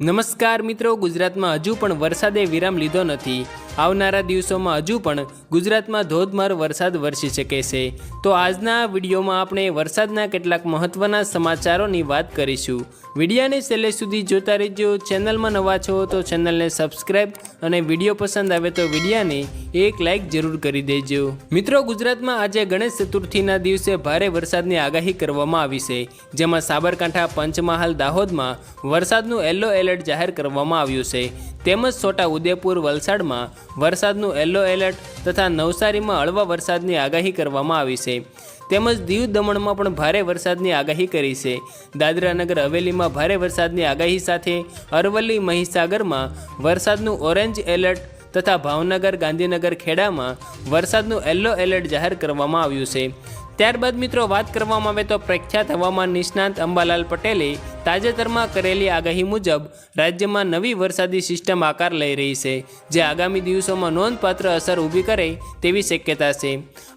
નમસ્કાર મિત્રો ગુજરાતમાં હજુ પણ વરસાદે વિરામ લીધો નથી. આવનારા દિવસોમાં હજુ પણ ગુજરાતમાં ધોધમાર વરસાદ વરસી શકે છે. તો આજના વિડીયોમાં આપણે વરસાદના કેટલાક મહત્ત્વના સમાચારોની વાત કરીશું. વિડીયાને છેલ્લે સુધી જોતા રહેજો. ચેનલમાં નવા છો તો ચેનલને સબસ્ક્રાઈબ અને વીડિયો પસંદ આવે તો વિડીયાને એક લાઇક જરૂર કરી દેજો. મિત્રો, ગુજરાતમાં આજે ગણેશ ચતુર્થીના દિવસે ભારે વરસાદની આગાહી કરવામાં આવી છે. જેમાં સાબરકાંઠા, પંચમહાલ, દાહોદમાં વરસાદનું યલો એલર્ટ જાહેર કરવામાં આવ્યું છે. તેમજ છોટા ઉદેપુર, વલસાડમાં વરસાદનું યલો એલર્ટ તથા નવસારીમાં હળવા વરસાદની આગાહી કરવામાં આવી છે. તેમજ દીવ દમણમાં પણ ભારે વરસાદની આગાહી કરી છે. દાદરાનગર હવેલીમાં ભારે વરસાદની આગાહી સાથે અરવલ્લી મહીસાગરમાં વરસાદનું ઓરેન્જ એલર્ટ તથા ભાવનગર ગાંધીનગર ખેડામાં વરસાદનું યલો એલર્ટ જાહેર કરવામાં આવ્યું છે. ત્યારબાદ મિત્રો વાત કરવામાં આવે તો પ્રખ્યાત હવામાન નિષ્ણાંત અંબાલાલ પટેલે તાજેતરમાં કરેલી આગાહી મુજબ રાજ્યમાં નવી વરસાદી સિસ્ટમ આકાર લઈ રહી છે, જે આગામી દિવસોમાં નોંધપાત્ર અસર ઊભી કરે તેવી શક્યતા છે.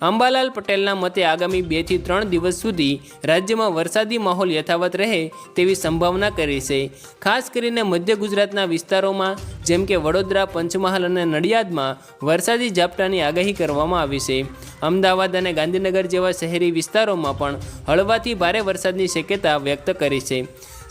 અંબાલાલ પટેલના મતે આગામી બેથી ત્રણ દિવસ સુધી રાજ્યમાં વરસાદી માહોલ યથાવત રહે તેવી સંભાવના કરી છે. ખાસ કરીને મધ્ય ગુજરાતના વિસ્તારોમાં, જેમ કે વડોદરા, પંચમહાલ અને નડિયાદમાં વરસાદી ઝાપટાની આગાહી કરવામાં આવી છે. અમદાવાદ અને ગાંધીનગર જેવા શહેરી વિસ્તારોમાં પણ હળવાથી ભારે વરસાદની શક્યતા વ્યક્ત કરી છે.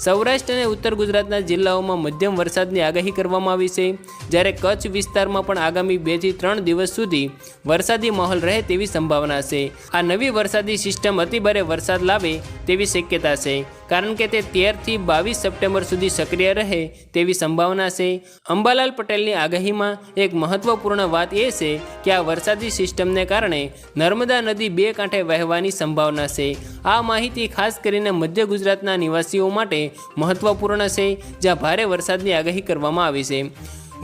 સૌરાષ્ટ્ર અને ઉત્તર ગુજરાતના જિલ્લાઓમાં મધ્યમ વરસાદની આગાહી કરવામાં આવી છે. જ્યારે કચ્છ વિસ્તારમાં પણ આગામી બેથી ત્રણ દિવસ સુધી વરસાદી માહોલ રહે તેવી સંભાવના છે. આ નવી વરસાદી સિસ્ટમ અતિભારે વરસાદ લાવે તેવી શક્યતા છે. કારણ કે તે તેરથી બાવીસ સપ્ટેમ્બર સુધી સક્રિય રહે તેવી સંભાવના છે. અંબાલાલ પટેલની આગાહીમાં એક મહત્વપૂર્ણ વાત એ છે કે આ વરસાદી સિસ્ટમને કારણે નર્મદા નદી બે કાંઠે વહેવાની સંભાવના છે. આ માહિતી ખાસ કરીને મધ્ય ગુજરાતના નિવાસીઓ માટે મહત્વપૂર્ણ છે, જ્યાં ભારે વરસાદની આગાહી કરવામાં આવી છે.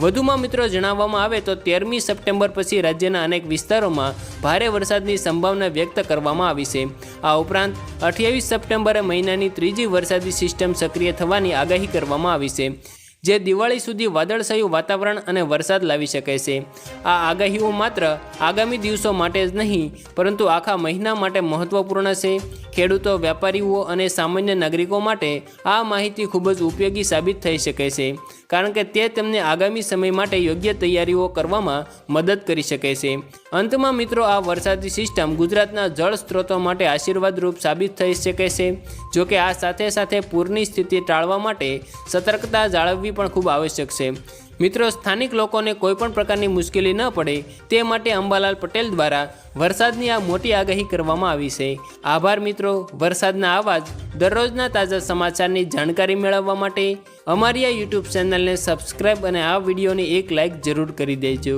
વધુમાં મિત્રો જણાવવામાં આવે તો તેરમી સપ્ટેમ્બર પછી રાજ્યના અનેક વિસ્તારોમાં ભારે વરસાદની સંભાવના વ્યક્ત કરવામાં આવી છે. આ ઉપરાંત અઠ્યાવીસ સપ્ટેમ્બરે મહિનાની ત્રીજી વરસાદી સિસ્ટમ સક્રિય થવાની આગાહી કરવામાં આવી છે. જે દિવાળી સુધી વાદળછાયું વાતાવરણ અને વરસાદ લાવી શકે છે. આ આગાહીઓ માત્ર આગામી દિવસો માટે જ નહીં, પરંતુ આખા મહિના માટે મહત્વપૂર્ણ છે. ખેડૂતો, વેપારીઓ અને સામાન્ય નાગરિકો માટે આ માહિતી ખૂબ જ ઉપયોગી સાબિત થઈ શકે છે, કારણ કે તે તેમને આગામી સમય માટે યોગ્ય તૈયારીઓ કરવામાં મદદ કરી શકે છે. અંતમાં મિત્રો, આ વરસાદી સિસ્ટમ ગુજરાતના જળ સ્ત્રોતો માટે આશીર્વાદરૂપ સાબિત થઈ શકે છે, જોકે આ સાથે સાથે પૂરની સ્થિતિ ટાળવા માટે સતર્કતા જાળવવી પણ ખૂબ આવશ્યક છે. મિત્રો, સ્થાનિક લોકોને કોઈપણ પ્રકારની મુશ્કેલી ન પડે તે માટે અંબાલાલ પટેલ દ્વારા વરસાદની આ મોટી આગાહી કરવામાં આવી છે. આભાર મિત્રો, વરસાદના આવા દરરોજના તાજા સમાચારની જાણકારી મેળવવા માટે અમારી આ યુટ્યુબ ચેનલને સબસ્ક્રાઈબ અને આ વિડીયોને એક લાઇક જરૂર કરી દેજો.